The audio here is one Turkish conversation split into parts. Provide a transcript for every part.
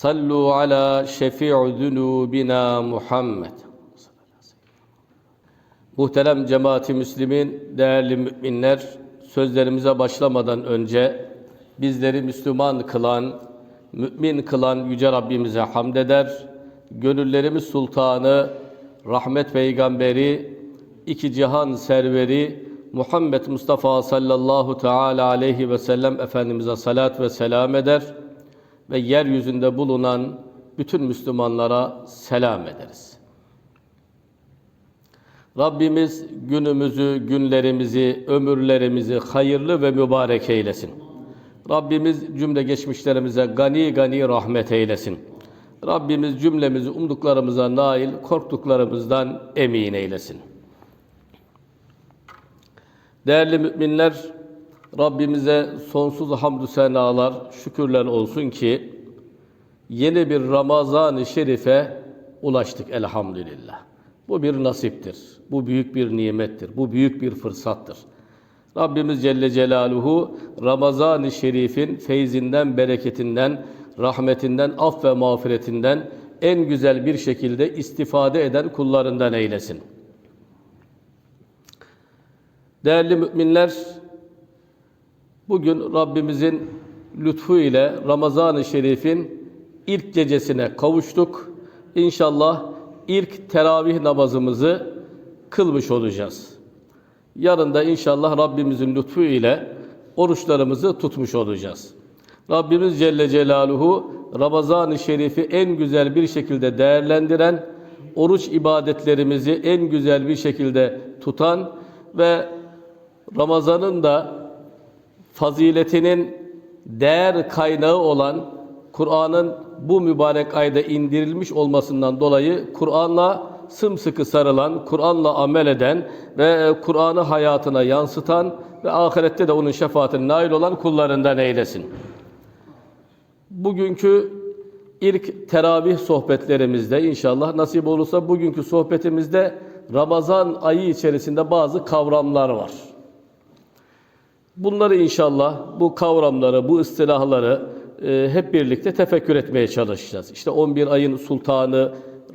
Sallu ala şefi'u zunubina Muhammed. Muhterem cemaati Müslümin, değerli müminler, sözlerimize başlamadan önce bizleri Müslüman kılan, mümin kılan Yüce Rabbimize hamd eder. Gönüllerimiz Sultanı, rahmet peygamberi, iki cihan serveri, Muhammed Mustafa sallallahu teala aleyhi ve sellem Efendimiz'e salat ve selam eder.'' Ve yeryüzünde bulunan bütün Müslümanlara selam ederiz. Rabbimiz günümüzü, günlerimizi, ömürlerimizi hayırlı ve mübarek eylesin. Rabbimiz cümle geçmişlerimize gani gani rahmet eylesin. Rabbimiz cümlemizi umduklarımıza nail, korktuklarımızdan emin eylesin. Değerli müminler, Rabbimize sonsuz hamdü senalar, şükürler olsun ki yeni bir Ramazan-ı Şerif'e ulaştık elhamdülillah. Bu bir nasiptir. Bu büyük bir nimettir. Bu büyük bir fırsattır. Rabbimiz Celle Celaluhu Ramazan-ı Şerif'in feyzinden, bereketinden, rahmetinden, af ve mağfiretinden en güzel bir şekilde istifade eden kullarından eylesin. Değerli müminler, bugün Rabbimizin lütfu ile Ramazan-ı Şerif'in ilk gecesine kavuştuk. İnşallah ilk teravih namazımızı kılmış olacağız. Yarın da inşallah Rabbimizin lütfu ile oruçlarımızı tutmuş olacağız. Rabbimiz Celle Celaluhu Ramazan-ı Şerif'i en güzel bir şekilde değerlendiren, oruç ibadetlerimizi en güzel bir şekilde tutan ve Ramazan'ın da faziletinin değer kaynağı olan Kur'an'ın bu mübarek ayda indirilmiş olmasından dolayı Kur'an'la sımsıkı sarılan, Kur'an'la amel eden ve Kur'an'ı hayatına yansıtan ve ahirette de onun şefaatine nail olan kullarından eylesin. Bugünkü ilk teravih sohbetlerimizde inşallah nasip olursa bugünkü sohbetimizde Ramazan ayı içerisinde bazı kavramlar var. Bunları inşallah bu kavramları, bu istilahları e, hep birlikte tefekkür etmeye çalışacağız. İşte 11 ayın sultanı,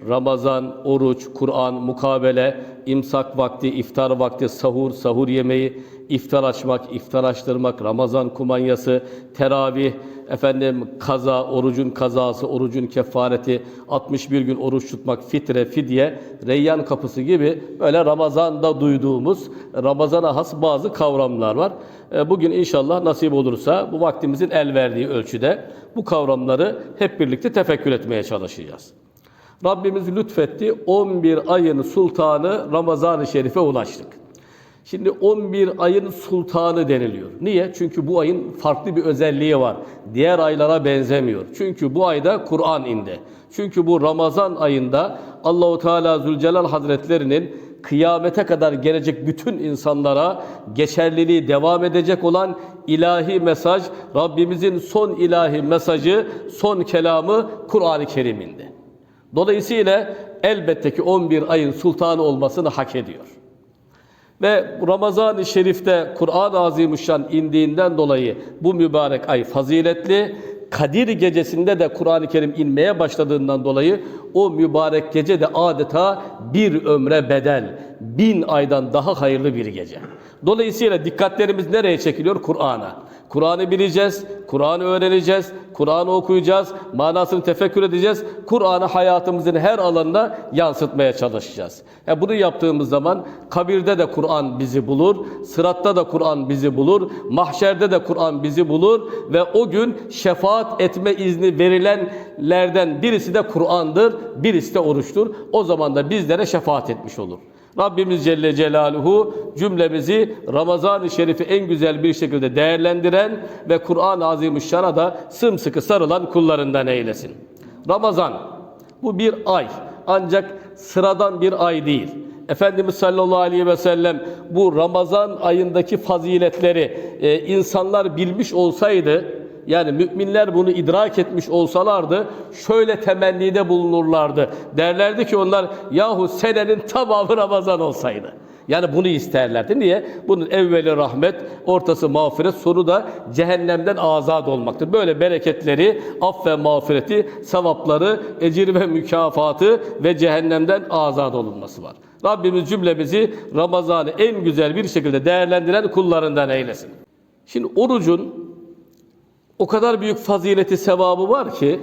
Ramazan, oruç, Kur'an, mukabele, imsak vakti, iftar vakti, sahur, sahur yemeği, iftar açmak, iftar açtırmak, Ramazan kumanyası, teravih, efendim kaza, orucun kazası, orucun kefareti, 61 gün oruç tutmak, fitre, fidye, reyyan kapısı gibi böyle Ramazan'da duyduğumuz Ramazan'a has bazı kavramlar var. E, Bugün inşallah nasip olursa bu vaktimizin el verdiği ölçüde bu kavramları hep birlikte tefekkür etmeye çalışacağız. Rabbimiz lütfetti 11 ayın sultanı Ramazan-ı Şerif'e ulaştık. Şimdi 11 ayın sultanı deniliyor. Niye? Çünkü bu ayın farklı bir özelliği var. Diğer aylara benzemiyor. Çünkü bu ayda Kur'an indi. Çünkü bu Ramazan ayında Allahu Teala Zülcelal Hazretlerinin kıyamete kadar gelecek bütün insanlara geçerliliği devam edecek olan ilahi mesaj, Rabbimizin son ilahi mesajı, son kelamı Kur'an-ı Kerim'indi. Dolayısıyla elbette ki 11 ayın sultanı olmasını hak ediyor. Ve Ramazan-ı Şerif'te Kur'an-ı Azimüşşan indiğinden dolayı bu mübarek ay faziletli. Kadir gecesinde de Kur'an-ı Kerim inmeye başladığından dolayı o mübarek gece de adeta bir ömre bedel, bin aydan daha hayırlı bir gece. Dolayısıyla dikkatlerimiz nereye çekiliyor? Kur'an'a. Kur'an'ı bileceğiz, Kur'an'ı öğreneceğiz, Kur'an'ı okuyacağız, manasını tefekkür edeceğiz. Kur'an'ı hayatımızın her alanına yansıtmaya çalışacağız. E bunu yaptığımız zaman kabirde de Kur'an bizi bulur, sıratta da Kur'an bizi bulur, mahşerde de Kur'an bizi bulur ve o gün şefaat etme izni verilenlerden birisi de Kur'an'dır, birisi de oruçtur. O zaman da bizlere şefaat etmiş olur. Rabbimiz Celle Celaluhu cümlemizi Ramazan-ı Şerif'i en güzel bir şekilde değerlendiren ve Kur'an-ı Azimüşşan'a da sımsıkı sarılan kullarından eylesin. Ramazan bu bir ay. ancak sıradan bir ay değil. Efendimiz sallallahu aleyhi ve sellem bu Ramazan ayındaki faziletleri e, insanlar bilmiş olsaydı, yani müminler bunu idrak etmiş olsalardı şöyle temennide bulunurlardı. Derlerdi ki onlar yahu senenin tamamı Ramazan olsaydı. Yani bunu isterlerdi. Niye? Bunun evveli rahmet, ortası mağfiret, sonu da cehennemden azat olmaktır. Böyle bereketleri, aff ve mağfireti, sevapları, ecir ve mükafatı ve cehennemden azat olunması var. Rabbimiz cümlemizi Ramazan'ı en güzel bir şekilde değerlendiren kullarından eylesin. Şimdi orucun o kadar büyük fazileti, sevabı var ki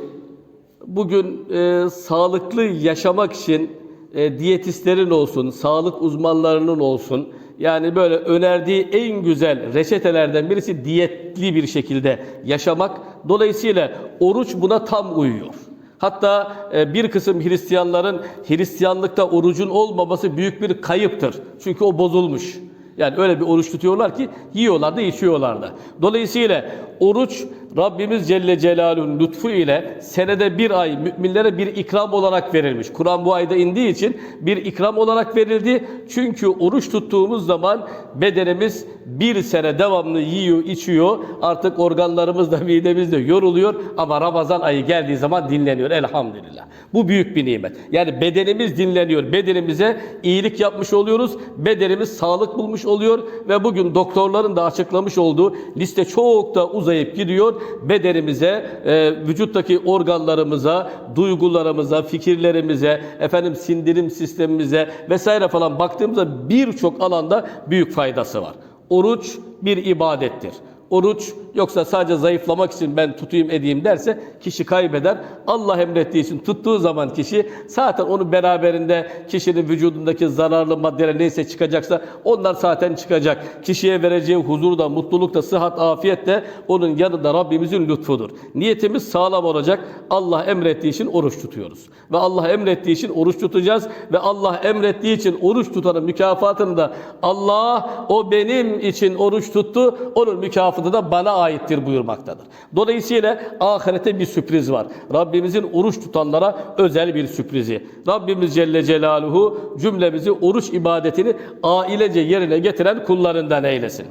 bugün e, sağlıklı yaşamak için e, diyetistlerin olsun, sağlık uzmanlarının olsun, yani böyle önerdiği en güzel reçetelerden birisi diyetli bir şekilde yaşamak. Dolayısıyla oruç buna tam uyuyor. Hatta e, bir kısım Hristiyanların Hristiyanlıkta orucun olmaması büyük bir kayıptır. Çünkü o bozulmuş. Yani öyle bir oruç tutuyorlar ki yiyorlar da içiyorlar da. Dolayısıyla oruç Rabbimiz Celle Celaluhu'nun lütfu ile senede bir ay müminlere bir ikram olarak verilmiş. Kur'an bu ayda indiği için bir ikram olarak verildi. Çünkü oruç tuttuğumuz zaman bedenimiz bir sene devamlı yiyor, içiyor. Artık organlarımız da midemiz de yoruluyor. Ama Ramazan ayı geldiği zaman dinleniyor elhamdülillah. Bu büyük bir nimet. Yani bedenimiz dinleniyor. Bedenimize iyilik yapmış oluyoruz. Bedenimiz sağlık bulmuş oluyor. Ve bugün doktorların da açıklamış olduğu liste çok da uzayıp gidiyor. Bedenimize, e, vücuttaki organlarımıza, duygularımıza, fikirlerimize, efendim sindirim sistemimize vesaire falan baktığımızda birçok alanda büyük faydası var. Oruç bir ibadettir. Oruç yoksa sadece zayıflamak için ben tutayım edeyim derse kişi kaybeder. Allah emrettiği için tuttuğu zaman kişi zaten onu beraberinde kişinin vücudundaki zararlı maddeler neyse çıkacaksa onlar zaten çıkacak. Kişiye vereceği huzur da, mutluluk da, sıhhat, afiyet de onun yanında Rabbimizin lütfudur. Niyetimiz sağlam olacak. Allah emrettiği için oruç tutuyoruz. Ve Allah emrettiği için oruç tutacağız. Ve Allah emrettiği için oruç tutanın mükafatını da Allah o benim için oruç tuttu. Onun mükafatı da bana aittir buyurmaktadır. Dolayısıyla ahirete bir sürpriz var. Rabbimizin oruç tutanlara özel bir sürprizi. Rabbimiz Celle Celaluhu cümlemizi oruç ibadetini ailece yerine getiren kullarından eylesin.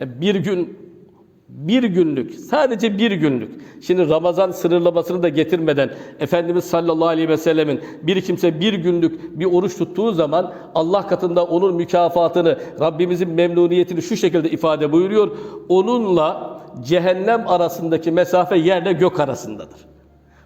bir gün bir günlük, sadece bir günlük. Şimdi Ramazan sınırlamasını da getirmeden Efendimiz sallallahu aleyhi ve sellemin bir kimse bir günlük bir oruç tuttuğu zaman Allah katında onun mükafatını, Rabbimizin memnuniyetini şu şekilde ifade buyuruyor. Onunla cehennem arasındaki mesafe yerle gök arasındadır.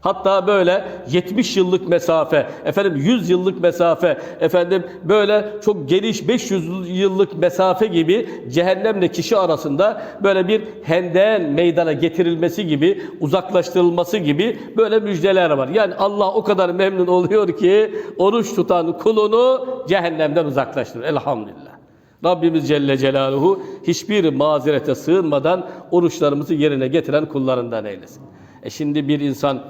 Hatta böyle 70 yıllık mesafe, efendim 100 yıllık mesafe, efendim böyle çok geniş 500 yıllık mesafe gibi cehennemle kişi arasında böyle bir henden meydana getirilmesi gibi, uzaklaştırılması gibi böyle müjdeler var. Yani Allah o kadar memnun oluyor ki oruç tutan kulunu cehennemden uzaklaştırır. Elhamdülillah. Rabbimiz Celle Celaluhu hiçbir mazerete sığınmadan oruçlarımızı yerine getiren kullarından eylesin. E şimdi bir insan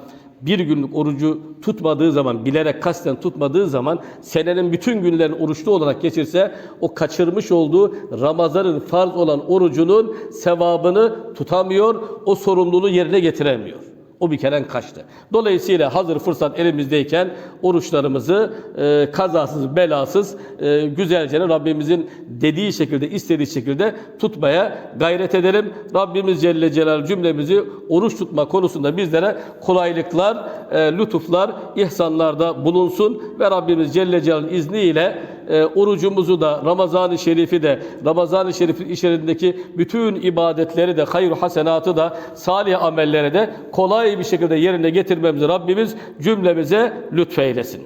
bir günlük orucu tutmadığı zaman, bilerek kasten tutmadığı zaman senenin bütün günlerini oruçlu olarak geçirse o kaçırmış olduğu Ramazan'ın farz olan orucunun sevabını tutamıyor, o sorumluluğu yerine getiremiyor. O bir kere kaçtı. Dolayısıyla hazır fırsat elimizdeyken oruçlarımızı e, kazasız, belasız, e, güzelce Rabbimizin dediği şekilde, istediği şekilde tutmaya gayret edelim. Rabbimiz Celle Celal cümlemizi oruç tutma konusunda bizlere kolaylıklar, e, lütuflar, ihsanlarda bulunsun ve Rabbimiz Celle Celal'in izniyle e, orucumuzu da Ramazan-ı Şerif'i de Ramazan-ı Şerif'in içerisindeki bütün ibadetleri de hayır hasenatı da salih amelleri de kolay bir şekilde yerine getirmemizi Rabbimiz cümlemize lütfeylesin.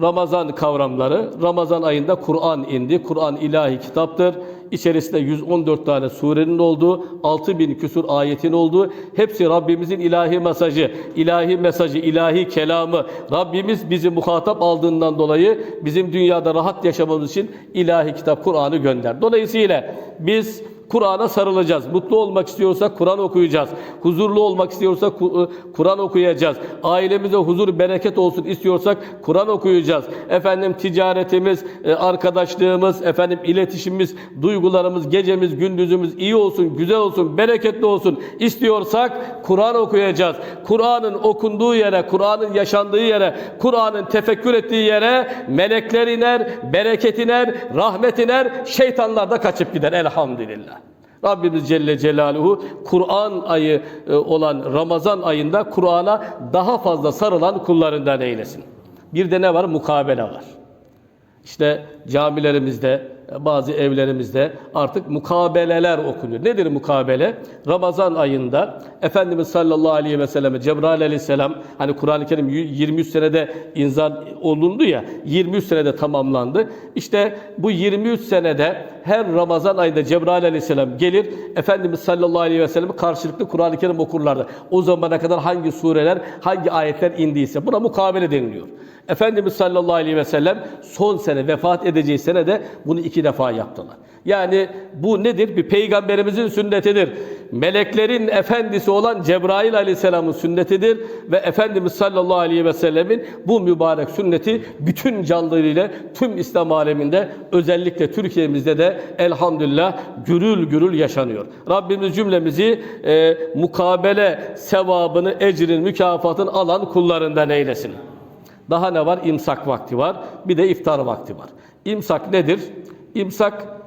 Ramazan kavramları, Ramazan ayında Kur'an indi. Kur'an ilahi kitaptır. İçerisinde 114 tane surenin olduğu, 6000 küsur ayetin olduğu, hepsi Rabbimizin ilahi mesajı, ilahi mesajı, ilahi kelamı. Rabbimiz bizi muhatap aldığından dolayı bizim dünyada rahat yaşamamız için ilahi kitap Kur'an'ı gönder. Dolayısıyla biz Kur'an'a sarılacağız. Mutlu olmak istiyorsak Kur'an okuyacağız. Huzurlu olmak istiyorsak e, Kur'an okuyacağız. Ailemize huzur, bereket olsun istiyorsak Kur'an okuyacağız. Efendim ticaretimiz, e, arkadaşlığımız, efendim iletişimimiz, duygularımız, gecemiz, gündüzümüz iyi olsun, güzel olsun, bereketli olsun istiyorsak Kur'an okuyacağız. Kur'an'ın okunduğu yere, Kur'an'ın yaşandığı yere, Kur'an'ın tefekkür ettiği yere melekler iner, bereket iner, rahmet iner, şeytanlar da kaçıp gider elhamdülillah. Rabbimiz Celle Celaluhu Kur'an ayı e, olan Ramazan ayında Kur'an'a daha fazla sarılan kullarından eylesin. Bir de ne var? Mukabele var. İşte camilerimizde, bazı evlerimizde artık mukabeleler okunuyor. Nedir mukabele? Ramazan ayında Efendimiz sallallahu aleyhi ve selleme Cebrail aleyhisselam hani Kur'an-ı Kerim 23 senede inzal olundu ya 23 senede tamamlandı. İşte bu 23 senede her Ramazan ayında Cebrail aleyhisselam gelir Efendimiz sallallahu aleyhi ve sellem karşılıklı Kur'an-ı Kerim okurlardı. O zamana kadar hangi sureler, hangi ayetler indiyse buna mukabele deniliyor. Efendimiz sallallahu aleyhi ve sellem son sene vefat edeceği senede bunu iki defa yaptılar. Yani bu nedir? Bir peygamberimizin sünnetidir. Meleklerin efendisi olan Cebrail aleyhisselamın sünnetidir ve Efendimiz sallallahu aleyhi ve sellemin bu mübarek sünneti bütün canlılarıyla tüm İslam aleminde özellikle Türkiye'mizde de elhamdülillah gürül gürül yaşanıyor. Rabbimiz cümlemizi e, mukabele sevabını, ecrin, mükafatını alan kullarından eylesin. Daha ne var? İmsak vakti var. Bir de iftar vakti var. İmsak nedir? İmsak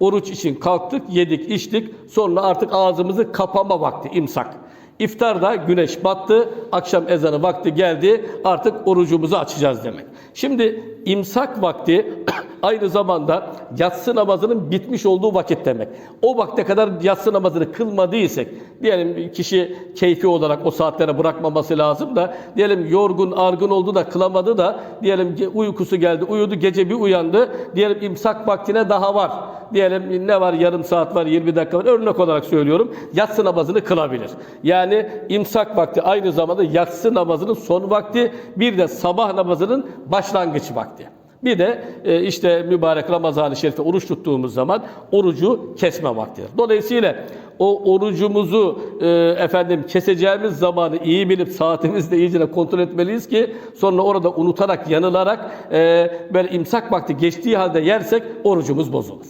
oruç için kalktık, yedik, içtik. Sonra artık ağzımızı kapama vakti imsak. İftarda güneş battı, akşam ezanı vakti geldi. Artık orucumuzu açacağız demek. Şimdi imsak vakti aynı zamanda yatsı namazının bitmiş olduğu vakit demek. O vakte kadar yatsı namazını kılmadıysak, diyelim kişi keyfi olarak o saatlere bırakmaması lazım da, diyelim yorgun, argın oldu da kılamadı da, diyelim uykusu geldi, uyudu, gece bir uyandı, diyelim imsak vaktine daha var. Diyelim ne var, yarım saat var, 20 dakika var, örnek olarak söylüyorum, yatsı namazını kılabilir. Yani imsak vakti aynı zamanda yatsı namazının son vakti, bir de sabah namazının başlangıç vakti. Bir de e, işte mübarek Ramazan-ı Şerif'te oruç tuttuğumuz zaman orucu kesme vaktidir. Dolayısıyla o orucumuzu e, efendim keseceğimiz zamanı iyi bilip saatimizde iyice kontrol etmeliyiz ki sonra orada unutarak, yanılarak e, böyle imsak vakti geçtiği halde yersek orucumuz bozulur.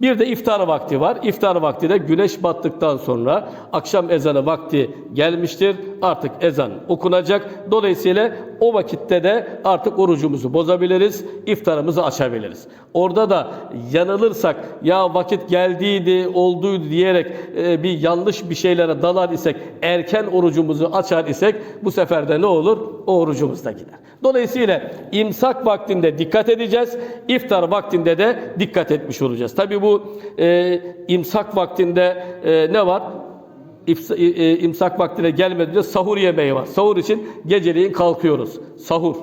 Bir de iftar vakti var. İftar vakti de güneş battıktan sonra akşam ezanı vakti gelmiştir. Artık ezan okunacak. Dolayısıyla o vakitte de artık orucumuzu bozabiliriz, iftarımızı açabiliriz. Orada da yanılırsak ya vakit geldiydi, olduydu diyerek e, bir yanlış bir şeylere dalar isek, erken orucumuzu açar isek bu sefer de ne olur? O orucumuz da gider. Dolayısıyla imsak vaktinde dikkat edeceğiz, iftar vaktinde de dikkat etmiş olacağız. Tabi bu e, imsak vaktinde e, ne var? E, imsak vaktine gelmeden önce sahur yemeği var. Sahur için geceleyin kalkıyoruz. Sahur.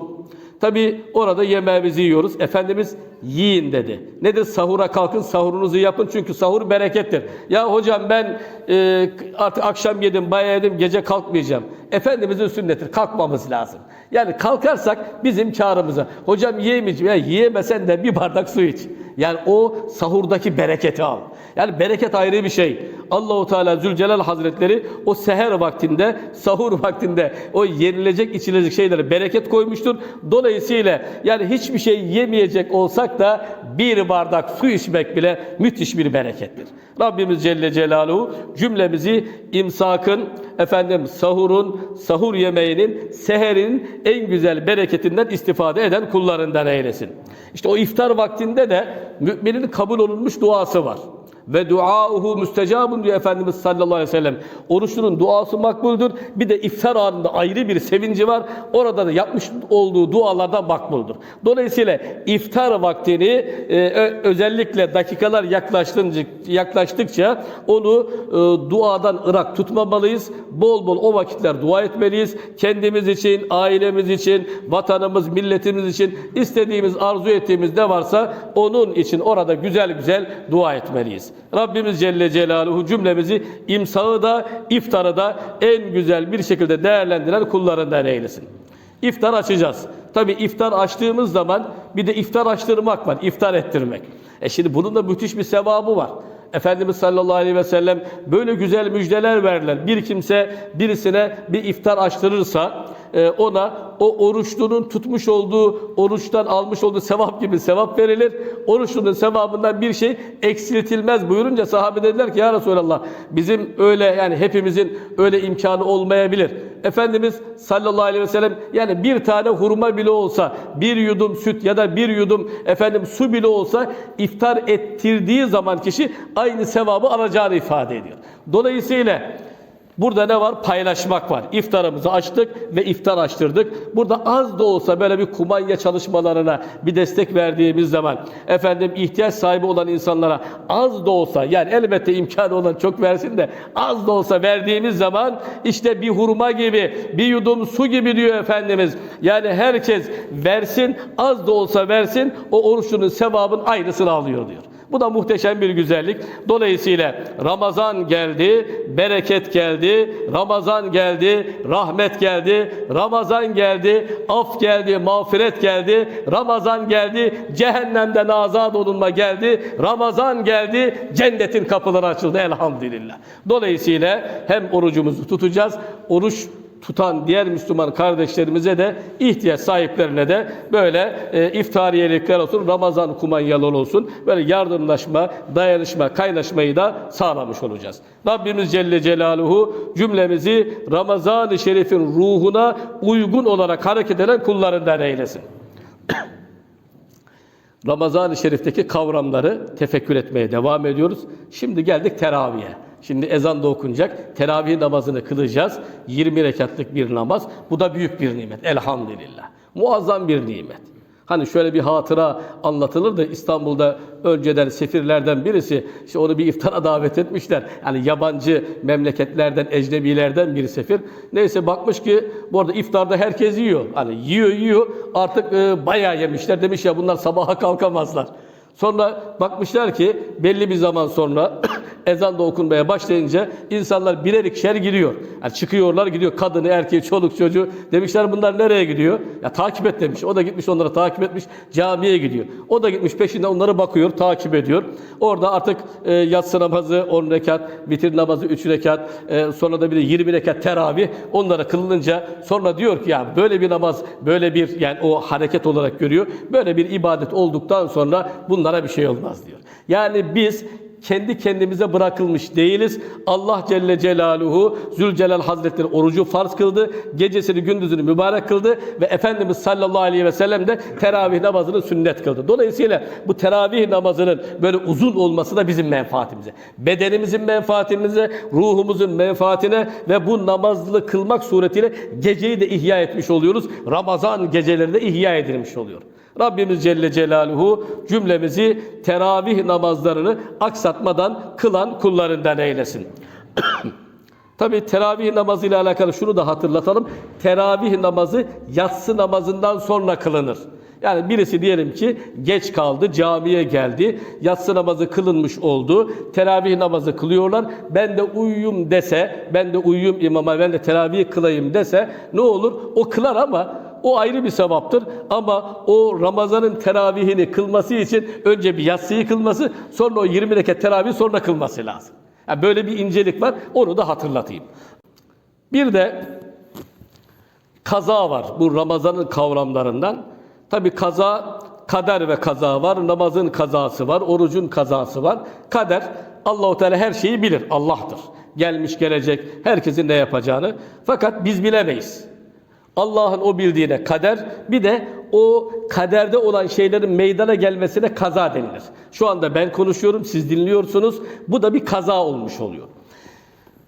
Tabi orada yemeğimizi yiyoruz. Efendimiz yiyin dedi. Nedir? Sahura kalkın, sahurunuzu yapın çünkü sahur berekettir. Ya hocam ben e, artık akşam yedim, bayağı yedim, gece kalkmayacağım. Efendimizin sünnetidir. Kalkmamız lazım. Yani kalkarsak bizim karımıza. Hocam yiyemeyeceğim. Ya yiyemesen de bir bardak su iç. Yani o sahurdaki bereketi al. Yani bereket ayrı bir şey. Allahu Teala Zülcelal Hazretleri o seher vaktinde, sahur vaktinde o yenilecek, içilecek şeylere bereket koymuştur. Dolayısıyla yani hiçbir şey yemeyecek olsak da bir bardak su içmek bile müthiş bir berekettir. Rabbimiz Celle Celaluhu cümlemizi imsakın, efendim sahurun, sahur yemeğinin, seherin en güzel bereketinden istifade eden kullarından eylesin. İşte o iftar vaktinde de müminin kabul olunmuş duası var. Ve duauhu müstecabun diyor Efendimiz sallallahu aleyhi ve sellem. Oruçlunun duası makbuldür. Bir de iftar anında ayrı bir sevinci var. Orada da yapmış olduğu dualardan makbuldür. Dolayısıyla iftar vaktini e, özellikle dakikalar yaklaştıkça, yaklaştıkça onu e, duadan ırak tutmamalıyız. Bol bol o vakitler dua etmeliyiz. Kendimiz için, ailemiz için, vatanımız, milletimiz için istediğimiz, arzu ettiğimiz ne varsa onun için orada güzel güzel dua etmeliyiz. Rabbimiz Celle Celaluhu cümlemizi imsağı da iftarı da en güzel bir şekilde değerlendiren kullarından eylesin. İftar açacağız. Tabi iftar açtığımız zaman bir de iftar açtırmak var, iftar ettirmek. E şimdi bunun da müthiş bir sevabı var. Efendimiz sallallahu aleyhi ve sellem böyle güzel müjdeler verdiler. Bir kimse birisine bir iftar açtırırsa e, ona o oruçlunun tutmuş olduğu, oruçtan almış olduğu sevap gibi sevap verilir. Oruçlunun sevabından bir şey eksiltilmez buyurunca sahabe dediler ki ya Resulallah bizim öyle yani hepimizin öyle imkanı olmayabilir. Efendimiz sallallahu aleyhi ve sellem yani bir tane hurma bile olsa, bir yudum süt ya da bir yudum efendim su bile olsa iftar ettirdiği zaman kişi aynı sevabı alacağını ifade ediyor. Dolayısıyla Burada ne var? Paylaşmak var. İftarımızı açtık ve iftar açtırdık. Burada az da olsa böyle bir kumanya çalışmalarına bir destek verdiğimiz zaman efendim ihtiyaç sahibi olan insanlara az da olsa yani elbette imkanı olan çok versin de az da olsa verdiğimiz zaman işte bir hurma gibi bir yudum su gibi diyor Efendimiz. Yani herkes versin az da olsa versin o oruçlunun sevabın aynısını alıyor diyor. Bu da muhteşem bir güzellik. Dolayısıyla Ramazan geldi, bereket geldi, Ramazan geldi, rahmet geldi, Ramazan geldi, af geldi, mağfiret geldi, Ramazan geldi, cehennemden azat olunma geldi, Ramazan geldi, cennetin kapıları açıldı elhamdülillah. Dolayısıyla hem orucumuzu tutacağız, oruç tutan diğer Müslüman kardeşlerimize de ihtiyaç sahiplerine de böyle e, iftariyelikler olsun, Ramazan kumanyalar olsun, böyle yardımlaşma, dayanışma, kaynaşmayı da sağlamış olacağız. Rabbimiz Celle Celaluhu cümlemizi Ramazan-ı Şerif'in ruhuna uygun olarak hareket eden kullarından eylesin. Ramazan-ı Şerif'teki kavramları tefekkür etmeye devam ediyoruz. Şimdi geldik teraviye. Şimdi ezan da okunacak. Teravih namazını kılacağız. 20 rekatlık bir namaz. Bu da büyük bir nimet. Elhamdülillah. Muazzam bir nimet. Hani şöyle bir hatıra anlatılır da İstanbul'da önceden sefirlerden birisi işte onu bir iftara davet etmişler. Yani yabancı memleketlerden, ecnebilerden bir sefir. Neyse bakmış ki bu arada iftarda herkes yiyor. Hani yiyor yiyor artık e, bayağı yemişler. Demiş ya bunlar sabaha kalkamazlar. Sonra bakmışlar ki belli bir zaman sonra ezan da okunmaya başlayınca insanlar birer ikişer gidiyor. Yani çıkıyorlar gidiyor kadını, erkeği, çoluk çocuğu. Demişler bunlar nereye gidiyor? Ya takip et demiş. O da gitmiş onları takip etmiş. Camiye gidiyor. O da gitmiş peşinden onlara bakıyor, takip ediyor. Orada artık e, yatsı namazı 10 rekat, vitir namazı 3 rekat, e, sonra da bir de 20 rekat teravih onlara kılınınca sonra diyor ki ya böyle bir namaz, böyle bir yani o hareket olarak görüyor. Böyle bir ibadet olduktan sonra bunlara bir şey olmaz diyor. Yani biz kendi kendimize bırakılmış değiliz. Allah Celle Celaluhu Zülcelal Hazretleri orucu farz kıldı. Gecesini gündüzünü mübarek kıldı ve Efendimiz sallallahu aleyhi ve sellem de teravih namazını sünnet kıldı. Dolayısıyla bu teravih namazının böyle uzun olması da bizim menfaatimize. Bedenimizin menfaatimize, ruhumuzun menfaatine ve bu namazlı kılmak suretiyle geceyi de ihya etmiş oluyoruz. Ramazan geceleri de ihya edilmiş oluyor. Rabbimiz Celle Celaluhu cümlemizi teravih namazlarını aksatmadan kılan kullarından eylesin. Tabi teravih namazı ile alakalı şunu da hatırlatalım. Teravih namazı yatsı namazından sonra kılınır. Yani birisi diyelim ki geç kaldı, camiye geldi, yatsı namazı kılınmış oldu, teravih namazı kılıyorlar. Ben de uyuyum dese, ben de uyuyum imama, ben de teravih kılayım dese ne olur? O kılar ama o ayrı bir sevaptır ama o Ramazan'ın teravihini kılması için önce bir yatsıyı kılması, sonra o 20 rekat teravih sonra kılması lazım. Yani böyle bir incelik var, onu da hatırlatayım. Bir de kaza var bu Ramazan'ın kavramlarından. Tabi kaza, kader ve kaza var, namazın kazası var, orucun kazası var. Kader, Allahu Teala her şeyi bilir, Allah'tır. Gelmiş gelecek, herkesin ne yapacağını. Fakat biz bilemeyiz. Allah'ın o bildiğine kader, bir de o kaderde olan şeylerin meydana gelmesine kaza denilir. Şu anda ben konuşuyorum, siz dinliyorsunuz. Bu da bir kaza olmuş oluyor.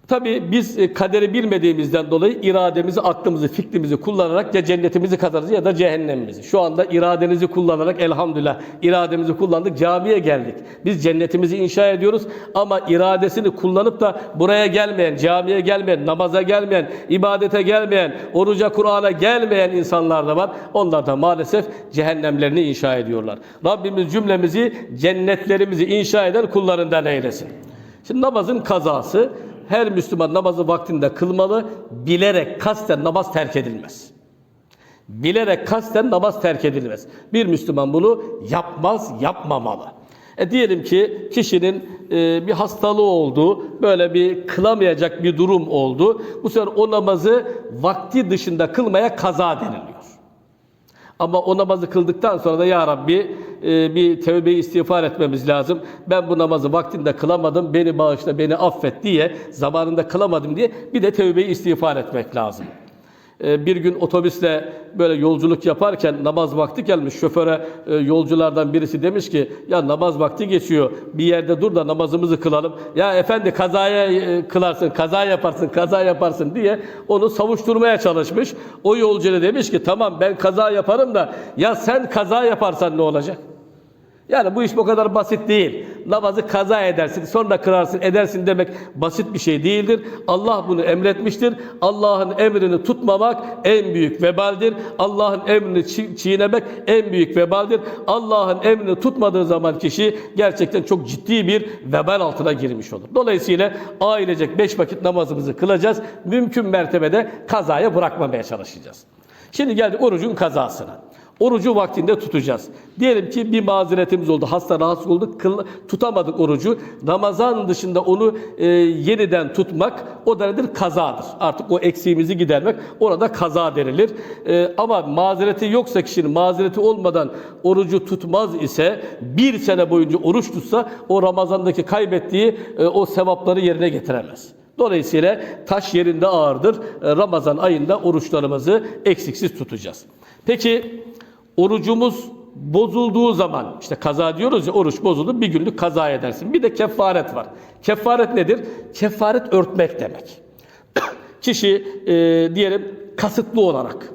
Tabii biz e, kaderi bilmediğimizden dolayı irademizi, aklımızı, fikrimizi kullanarak ya cennetimizi kazanırız ya da cehennemimizi. Şu anda iradenizi kullanarak elhamdülillah irademizi kullandık, camiye geldik. Biz cennetimizi inşa ediyoruz ama iradesini kullanıp da buraya gelmeyen, camiye gelmeyen, namaza gelmeyen, ibadete gelmeyen, oruca, Kur'an'a gelmeyen insanlar da var. Onlar da maalesef cehennemlerini inşa ediyorlar. Rabbimiz cümlemizi, cennetlerimizi inşa eden kullarından eylesin. Şimdi namazın kazası, her Müslüman namazı vaktinde kılmalı, bilerek kasten namaz terk edilmez. Bilerek kasten namaz terk edilmez. Bir Müslüman bunu yapmaz, yapmamalı. E diyelim ki kişinin e, bir hastalığı oldu, böyle bir kılamayacak bir durum oldu. Bu sefer o namazı vakti dışında kılmaya kaza deniliyor. Ama o namazı kıldıktan sonra da ya Rabbi e, bir tevbe istiğfar etmemiz lazım. Ben bu namazı vaktinde kılamadım, beni bağışla, beni affet diye, zamanında kılamadım diye bir de tevbe istiğfar etmek lazım. E, bir gün otobüsle böyle yolculuk yaparken namaz vakti gelmiş. Şoföre e, yolculardan birisi demiş ki ya namaz vakti geçiyor bir yerde dur da namazımızı kılalım. Ya efendi kazaya e, kılarsın, kaza yaparsın, kaza yaparsın diye onu savuşturmaya çalışmış. O yolcu demiş ki tamam ben kaza yaparım da ya sen kaza yaparsan ne olacak? Yani bu iş bu kadar basit değil. Namazı kaza edersin, sonra kırarsın, edersin demek basit bir şey değildir. Allah bunu emretmiştir. Allah'ın emrini tutmamak en büyük vebaldir. Allah'ın emrini çi- çiğnemek en büyük vebaldir. Allah'ın emrini tutmadığı zaman kişi gerçekten çok ciddi bir vebal altına girmiş olur. Dolayısıyla ailecek beş vakit namazımızı kılacağız. Mümkün mertebede kazaya bırakmamaya çalışacağız. Şimdi geldik orucun kazasına. Orucu vaktinde tutacağız. Diyelim ki bir mazeretimiz oldu, hasta rahatsız olduk, kıl, tutamadık orucu. Ramazan dışında onu e, yeniden tutmak o da nedir? Kazadır. Artık o eksiğimizi gidermek orada kaza denilir. E, ama mazereti yoksa kişinin mazereti olmadan orucu tutmaz ise bir sene boyunca oruç tutsa o Ramazan'daki kaybettiği e, o sevapları yerine getiremez. Dolayısıyla taş yerinde ağırdır. E, Ramazan ayında oruçlarımızı eksiksiz tutacağız. Peki orucumuz bozulduğu zaman işte kaza diyoruz ya oruç bozuldu bir günlük kaza edersin. Bir de kefaret var. Kefaret nedir? Kefaret örtmek demek. Kişi e, diyelim kasıtlı olarak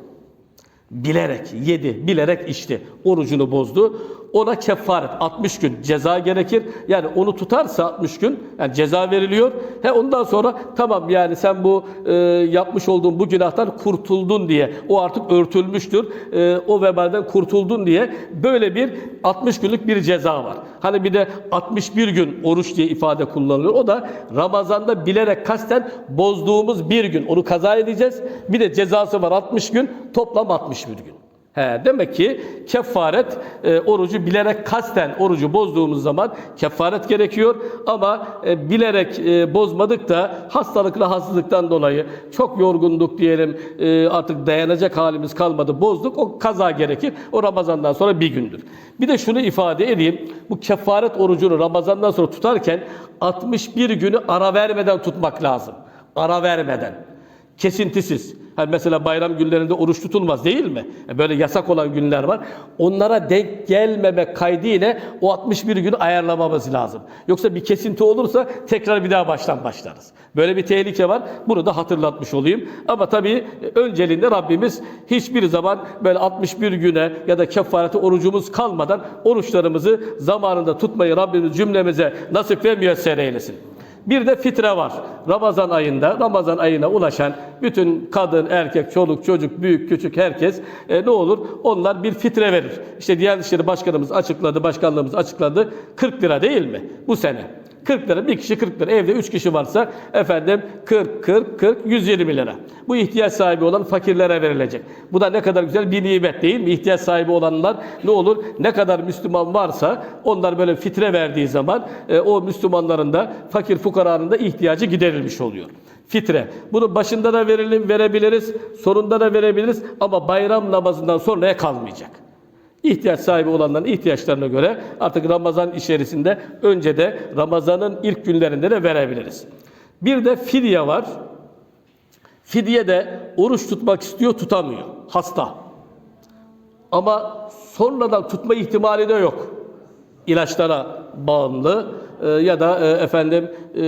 bilerek yedi, bilerek içti, orucunu bozdu. Ona kefaret 60 gün ceza gerekir. Yani onu tutarsa 60 gün yani ceza veriliyor. He ondan sonra tamam yani sen bu e, yapmış olduğun bu günahtan kurtuldun diye o artık örtülmüştür. E, o vebalden kurtuldun diye böyle bir 60 günlük bir ceza var. Hani bir de 61 gün oruç diye ifade kullanılıyor. O da Ramazan'da bilerek kasten bozduğumuz bir gün. Onu kaza edeceğiz. Bir de cezası var 60 gün. Toplam 61 gün. He, demek ki kefaret e, orucu bilerek kasten orucu bozduğumuz zaman kefaret gerekiyor ama e, bilerek e, bozmadık da hastalık rahatsızlıktan dolayı çok yorgunduk diyelim e, artık dayanacak halimiz kalmadı bozduk o kaza gerekir o Ramazan'dan sonra bir gündür. Bir de şunu ifade edeyim bu kefaret orucunu Ramazan'dan sonra tutarken 61 günü ara vermeden tutmak lazım. Ara vermeden. Kesintisiz. Hani mesela bayram günlerinde oruç tutulmaz değil mi? E Böyle yasak olan günler var. Onlara denk gelmemek kaydıyla o 61 günü ayarlamamız lazım. Yoksa bir kesinti olursa tekrar bir daha baştan başlarız. Böyle bir tehlike var. Bunu da hatırlatmış olayım. Ama tabii e, önceliğinde Rabbimiz hiçbir zaman böyle 61 güne ya da kefareti orucumuz kalmadan oruçlarımızı zamanında tutmayı Rabbimiz cümlemize nasip ve müyesser eylesin. Bir de fitre var. Ramazan ayında, Ramazan ayına ulaşan bütün kadın, erkek, çoluk, çocuk, büyük, küçük herkes e, ne olur? Onlar bir fitre verir. İşte Diyanet İşleri Başkanımız açıkladı, başkanlığımız açıkladı. 40 lira değil mi bu sene? 40 lira, bir kişi 40 lira. Evde 3 kişi varsa efendim 40, 40, 40, 120 lira. Bu ihtiyaç sahibi olan fakirlere verilecek. Bu da ne kadar güzel bir nimet değil mi? İhtiyaç sahibi olanlar ne olur? Ne kadar Müslüman varsa onlar böyle fitre verdiği zaman e, o Müslümanların da fakir fukaranın da ihtiyacı giderilmiş oluyor. Fitre. Bunu başında da verelim, verebiliriz, sonunda da verebiliriz ama bayram namazından sonraya kalmayacak. İhtiyaç sahibi olanların ihtiyaçlarına göre artık Ramazan içerisinde önce de Ramazan'ın ilk günlerinde de verebiliriz. Bir de fidye var. Fidye de oruç tutmak istiyor, tutamıyor. Hasta. Ama sonradan tutma ihtimali de yok. İlaçlara bağımlı e, ya da e, efendim e,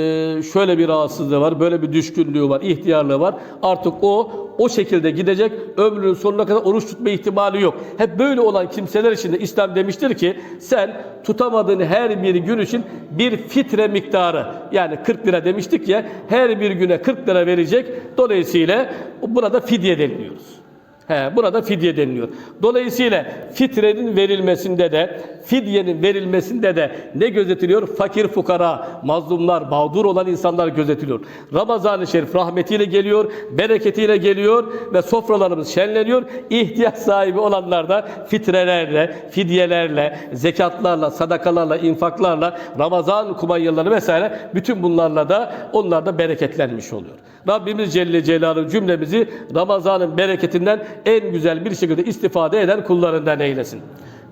şöyle bir rahatsızlığı var, böyle bir düşkünlüğü var, ihtiyarlığı var. Artık o o şekilde gidecek. Ömrünün sonuna kadar oruç tutma ihtimali yok. Hep böyle olan kimseler için de İslam demiştir ki sen tutamadığın her bir gün için bir fitre miktarı yani 40 lira demiştik ya her bir güne 40 lira verecek. Dolayısıyla buna da fidye deniliyoruz. He, buna da fidye deniliyor. Dolayısıyla fitrenin verilmesinde de, fidyenin verilmesinde de ne gözetiliyor? Fakir fukara, mazlumlar, mağdur olan insanlar gözetiliyor. Ramazan-ı Şerif rahmetiyle geliyor, bereketiyle geliyor ve sofralarımız şenleniyor. İhtiyaç sahibi olanlar da fitrelerle, fidyelerle, zekatlarla, sadakalarla, infaklarla, Ramazan kumanyaları vesaire bütün bunlarla da onlar da bereketlenmiş oluyor. Rabbimiz Celle Celaluhu cümlemizi Ramazan'ın bereketinden en güzel bir şekilde istifade eden kullarından eylesin.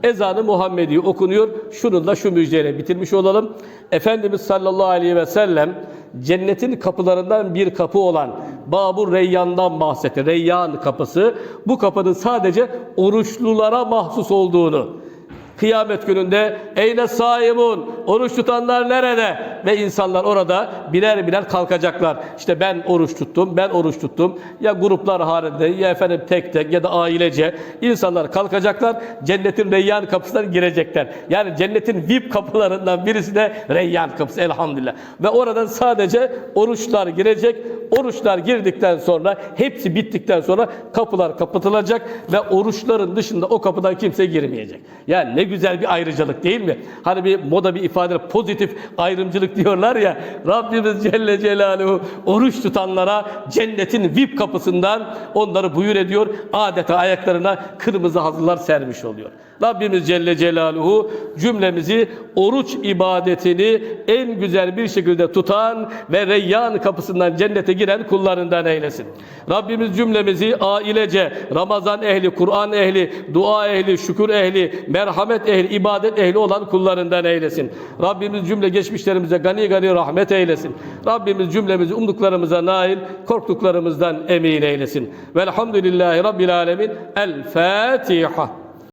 Ezanı Muhammedi okunuyor. Şununla şu müjdeyle bitirmiş olalım. Efendimiz sallallahu aleyhi ve sellem cennetin kapılarından bir kapı olan Babur Reyyan'dan bahsetti. Reyyan kapısı. Bu kapının sadece oruçlulara mahsus olduğunu, Kıyamet gününde eyne saimun oruç tutanlar nerede? Ve insanlar orada birer birer kalkacaklar. İşte ben oruç tuttum, ben oruç tuttum. Ya gruplar halinde ya efendim tek tek ya da ailece insanlar kalkacaklar. Cennetin reyyan kapısından girecekler. Yani cennetin VIP kapılarından birisi de reyyan kapısı elhamdülillah. Ve oradan sadece oruçlar girecek. Oruçlar girdikten sonra hepsi bittikten sonra kapılar kapatılacak ve oruçların dışında o kapıdan kimse girmeyecek. Yani ne güzel bir ayrıcalık değil mi? Hani bir moda bir ifade pozitif ayrımcılık diyorlar ya. Rabbimiz Celle Celaluhu oruç tutanlara cennetin VIP kapısından onları buyur ediyor. Adeta ayaklarına kırmızı hazırlar sermiş oluyor. Rabbimiz Celle Celaluhu cümlemizi oruç ibadetini en güzel bir şekilde tutan ve Reyyan kapısından cennete giren kullarından eylesin. Rabbimiz cümlemizi ailece Ramazan ehli, Kur'an ehli, dua ehli, şükür ehli, merhamet ehli, ibadet ehli olan kullarından eylesin. Rabbimiz cümle geçmişlerimize gani gani rahmet eylesin. Rabbimiz cümlemizi umduklarımıza nail, korktuklarımızdan emin eylesin. Velhamdülillahi Rabbil Alemin. El Fatiha.